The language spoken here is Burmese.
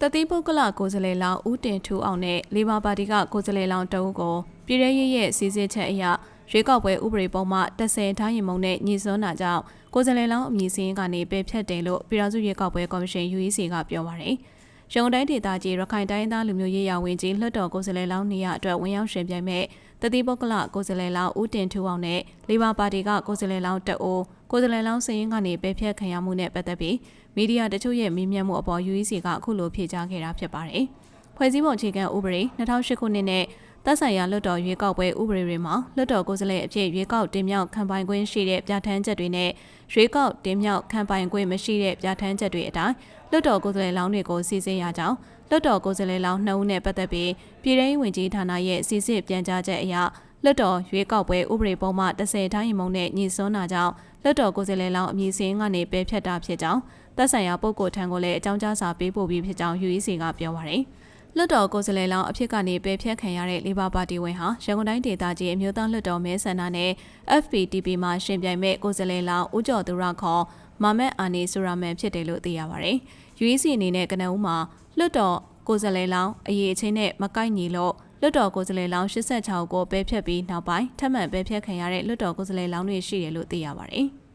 တတိပုဂ္ဂလကိုယ်စားလှယ်လောင်းဦးတင်ထူအောင်နဲ့လေဘာပါတီကကိုယ်စားလှယ်လောင်းတအုပ်ကိုပြည်ရဲရဲရဲ့စီစစ်ချက်အရရွေးကောက်ပွဲဥပဒေပုံမှ30ထားရင်မုံနဲ့ညီစွန်းတာကြောင့်ကိုယ်စားလှယ်လောင်းအမည်စင်းကနေပယ်ဖျက်တယ်လို့ပြည်ထောင်စုရွေးကောက်ပွဲကော်မရှင် UEC ကပြောပါရယ်။ရန်ကုန်တိုင်းဒေသကြီးရခိုင်တိုင်းသားလူမျိုးရေးရာဝန်ကြီးလွှတ်တော်ကိုယ်စားလှယ်လောင်းနေရအတွက်ဝင်ရောက်ရှင်ပြိုင်မဲ့တတိပုဂ္ဂလကိုယ်စားလှယ်လောင်းဦးတင်ထူအောင်နဲ့လေဘာပါတီကကိုယ်စားလှယ်လောင်းတအုပ် ကိုယ်စားလှယ်လောင်းစရင်ကနေပယ်ဖျက်ခံရမှုနဲ့ပတ်သက်ပြီးမီဒီယာတချို့ရဲ့မေးမြန်းမှုအပေါ် UEC ကအခုလိုဖြေကြားခဲ့တာဖြစ်ပါတယ်။ဖွဲ့စည်းပုံအခြေခံဥပဒေ2008ခုနှစ်နဲ့သက်ဆိုင်ရာလွှတ်တော်ရွေးကောက်ပွဲဥပဒေတွေမှာလွှတ်တော်ကိုယ်စားလှယ်အဖြစ်ရွေးကောက်တင်မြှောက်ခံပိုင်ခွင့်ရှိတဲ့ပြဋ္ဌာန်းချက်တွေနဲ့ရွေးကောက်တင်မြှောက်ခံပိုင်ခွင့်မရှိတဲ့ပြဋ္ဌာန်းချက်တွေအတိုင်းလွှတ်တော်ကိုယ်စားလှယ်လောင်းတွေကိုစီစဉ်ရကြောင်းလွှတ်တော်ကိုယ်စားလှယ်လောင်း2ဦးနဲ့ပတ်သက်ပြီးပြည်ထောင်ဝင်ကြီးဌာနရဲ့စီစစ်ပြန်ကြားချက်အရ လွှတ်တော်ရွေးကောက်ပွဲဥပဒေပုံမှ30တိုင်းမုံနဲ့ညီစွန်းတာကြောင့်လွှတ်တော်ကိုယ်စားလှယ်လောင်းအမည်စင်းကနေပယ်ဖျက်တာဖြစ်ကြောင်းသက်ဆိုင်ရာပုဂ္ဂိုလ်ထံကိုလည်းအကြောင်းကြားစာပေးပို့ပြီးဖြစ်ကြောင်း UEC ကပြောပါရယ်လွှတ်တော်ကိုယ်စားလှယ်လောင်းအဖြစ်ကနေပယ်ဖျက်ခံရတဲ့လေဘာပါတီဝင်ဟာရန်ကုန်တိုင်းဒေသကြီးအမျိုးသားလွှတ်တော်မဲဆန္ဒနဲ့ FPTP မှာရှင်ပြိုင်မဲ့ကိုယ်စားလှယ်လောင်းဦးကျော်သူရခေါ်မာမက်အာနီဆိုရာမန်ဖြစ်တယ်လို့သိရပါရယ် UEC အနေနဲ့ကနဦးမှာလွှတ်တော်ကိုယ်စားလှယ်လောင်းအရေးအချင်းနဲ့မကိုက်ညီလို့ လွှတ်တော်ကိုယ်စားလှယ်လောင်း86ကိုပယ်ဖျက်ပြီးနောက်ပိုင်းထပ်မံပယ်ဖျက်ခံရတဲ့လွှတ်တော်ကိုယ်စားလှယ်လောင်းတွေရှိတယ်လို့သိရပါတယ်။